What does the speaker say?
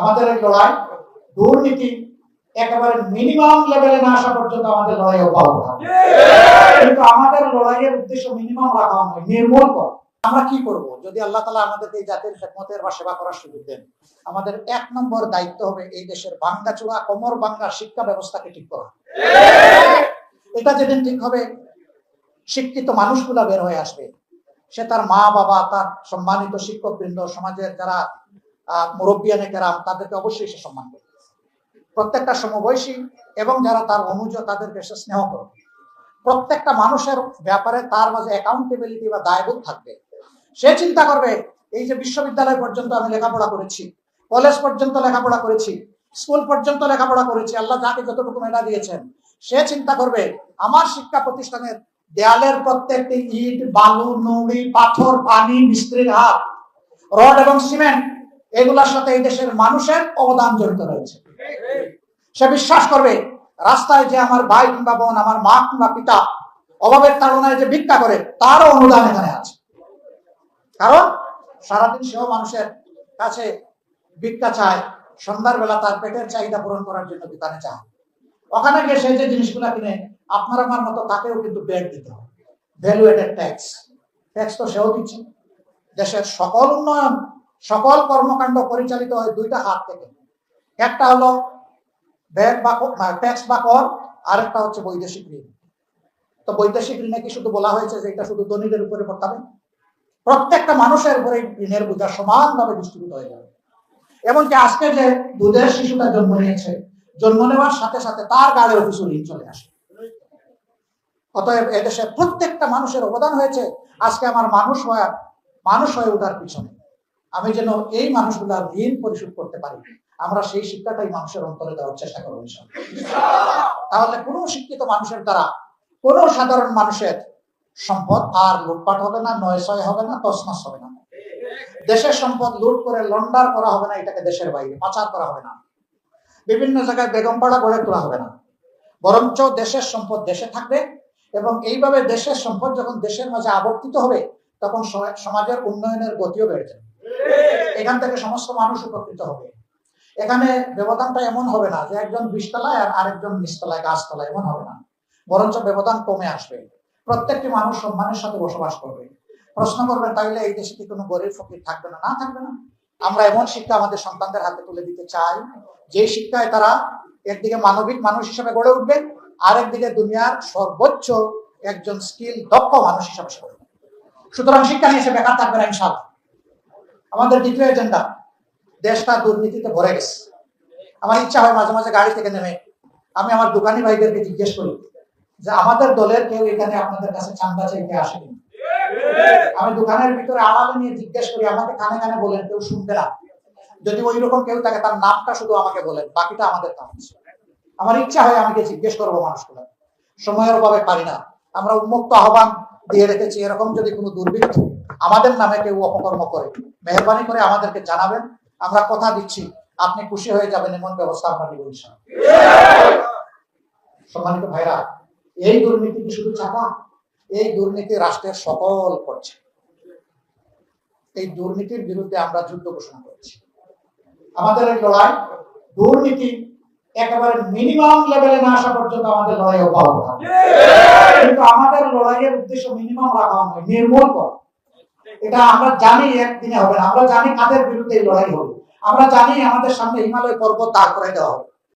আমাদের এই লড়াই দুর্নীতি একেবারে মিনিমাম লেভেলে না আসা পর্যন্ত আমাদের লড়াই অব্যাহত থাকবে। কিন্তু আমাদের লড়াইয়ের উদ্দেশ্য মিনিমাম রাখা নয় নির্মূল করা। আমরা কি করব? যদি আল্লাহ তালা আমাদের এই জাতির খেদমতের বা সেবা করার সুযোগ দেন আমাদের এক নম্বর দায়িত্ব হবে এই দেশের ভাঙ্গাচোরা কোমর ভাঙ্গা শিক্ষা ব্যবস্থাকে ঠিক করা। এটা যেদিন ঠিক হবে শিক্ষিত মানুষগুলা বের হয়ে আসবে। সে তার মা বাবা তার সম্মানিত শিক্ষক বৃন্দ সমাজের যারা মুরব্বিয়ানে কেরাম তাদেরকে অবশ্যই সে সম্মান করবে। প্রত্যেকটা সমবয়সী এবং যারা তার অনুজ, তাদেরকে সে স্নেহ করবে। প্রত্যেকটা মানুষের ব্যাপারে তার মাঝে অ্যাকাউন্টেবিলিটি বা দায়বোধ থাকবে। সে চিন্তা করবে, এই যে বিশ্ববিদ্যালয় পর্যন্ত আমি লেখাপড়া করেছি কলেজ পর্যন্ত লেখাপড়া করেছি স্কুল পর্যন্ত লেখাপড়া করেছি, আল্লাহ যাকে যতটুকু মেলা দিয়েছেন, সে চিন্তা করবে, আমার শিক্ষা প্রতিষ্ঠানের দেয়ালের প্রত্যেকটি ইট, বালু, নুড়ি, পাথর, পানি, মিস্ত্রির হাত, রড এবং সিমেন্ট এগুলোর সাথে এই দেশের মানুষের অবদান জড়িত রয়েছে। সে বিশ্বাস করবে, রাস্তায় যে আমার ভাই কিংবা বোন, আমার মা কিংবা পিতা অভাবের তাড়নায় যে ভিক্ষা করে, তারও অনুদান এখানে আছে। কারণ সারাদিন সেও মানুষের কাছে ভিক্ষা চায় সন্ধ্যার বেলা তার পেটের চাহিদা পূরণ করার জন্য দোকানে চায়। ওখানে গিয়ে সে যে জিনিসগুলা কিনে, আপনার আমার মতো তাকেও কিন্তু ব্যাগ দিতে হবে। ভ্যালুয়েটেড ট্যাক্স ট্যাক্স তো সেও দিচ্ছে। দেশের সকল উন্নয়ন সকল কর্মকাণ্ড পরিচালিত হয় দুইটা হাত থেকে। একটা হলো বা ট্যাক্স বা কর আর একটা হচ্ছে বৈদেশিক ঋণ। তো বৈদেশিক ঋণে কি শুধু বলা হয়েছে যে এটা শুধু ধনীদের উপরে পড়তে প্রত্যেকটা মানুষের উপরে ঋণের বোঝা সমানভাবে ডিস্ট্রিবিউট হয়ে যাবে। এমনকি আজকে যে দুধের শিশুটা জন্ম নিয়েছে, জন্ম নেওয়ার সাথে সাথে তার গাড়ির কিছু ঋণ চলে আসে। অতএব এদেশে প্রত্যেকটা মানুষের অবদান হয়েছে, আজকে আমার মানুষ হওয়ার মানুষ হয়ে ওঠার পিছনে। আমি যেন এই মানুষগুলার ঋণ পরিশোধ করতে পারি। আমরা সেই শিক্ষাটাই মানুষের অন্তরে দেওয়ার চেষ্টা করব তাহলে কোনো শিক্ষিত মানুষের দ্বারা কোনো সাধারণ মানুষের সম্পদ আর লুটপাট হবে না, নয়সয় হবে না তসমাস হবে না। দেশের সম্পদ লুট করে লন্ডার করা হবে না, এটাকে দেশের বাইরে পাচার করা হবে না। বিভিন্ন জায়গায় বেগমপাড়া গড়ে তোলা হবে না। বরঞ্চ দেশের সম্পদ দেশে থাকবে এবং এইভাবে দেশের সম্পদ যখন দেশের মাঝে আবর্তিত হবে, তখন সমাজের উন্নয়নের গতিও বেড়ে যাবে। এখান থেকে সমস্ত মানুষ উপকৃত হবে। এখানে ব্যবধানটা এমন হবে না যে একজন বিশতলায় আর আরেকজন নিচতলায়, গাছতলায়, এমন হবে না। বরঞ্চ ব্যবধান কমে আসবে। প্রত্যেকটি মানুষ সম্মানের সাথে বসবাস করবে। প্রশ্ন করবেন তাইলে এই দেশে কি কোনো গরিব ফকির থাকবে না? না থাকবে না। আমরা এমন শিক্ষা আমাদের সন্তানদের হাতে তুলে দিতে চাই। যে শিক্ষায় তারা একদিকে মানবিক মানুষ হিসেবে গড়ে উঠবে, আরেকদিকে দুনিয়ার সর্বোচ্চ একজন স্কিল দক্ষ মানুষ হিসেবে সুতরাং শিক্ষা নিয়ে বেকার থাকবে না ইনশাল্লাহ আমাদের দ্বিতীয় এজেন্ডা দেশটা দুর্নীতিতে ভরে গেছে। আমার ইচ্ছা হয় মাঝে মাঝে গাড়ি থেকে নেমে আমি আমার দোকানি ভাইদেরকে জিজ্ঞেস করি যে আমাদের দলের কেউ এখানে আপনাদের কাছে চান্দা চাইতে আসেনি? আমি দোকানের ভিতরে আড়ালে নিয়ে জিজ্ঞেস করি, আমাকে কানে কানে বলেন, কেউ শুনবে না। যদি ওই রকম কেউ থাকে, তার নামটা শুধু আমাকে বলেন, বাকিটা আমাদের কাজ। আমার ইচ্ছা হয় আমাকে জিজ্ঞেস করব মানুষগুলো সময়ের অভাবে পারি না। আমরা উন্মুক্ত আহ্বান দিয়ে রেখেছি, এরকম যদি কোনো দুর্বৃত্ত আমাদের নামে কেউ অপকর্ম করে, মেহরবানি করে আমাদেরকে জানাবেন, আমরা কথা দিচ্ছি, আপনি খুশি হয়ে যাবেন, এমন ব্যবস্থা আমরা নিব সম্মানিত ভাইরা, এই দুর্নীতি কি শুধু চাপা? এই দুর্নীতি রাষ্ট্রের সকল করছে। এই দুর্নীতির বিরুদ্ধে আমরা যুদ্ধ ঘোষণা করেছি। আমাদের এই লড়াই দুর্নীতি একেবারে মিনিমাম লেভেলে না আসা পর্যন্ত আমাদের লড়াই অব্যাহত থাকে কিন্তু আমাদের লড়াইয়ের উদ্দেশ্য মিনিমাম রাখা হয় নির্মূল করা। এটা আমরা জানি একদিনে হবে না আমরা জানি কাদের বিরুদ্ধে এই লড়াই হবে। আমরা জানি আমাদের সামনে হিমালয় পর্বত দাঁড় করে দেওয়া হবে।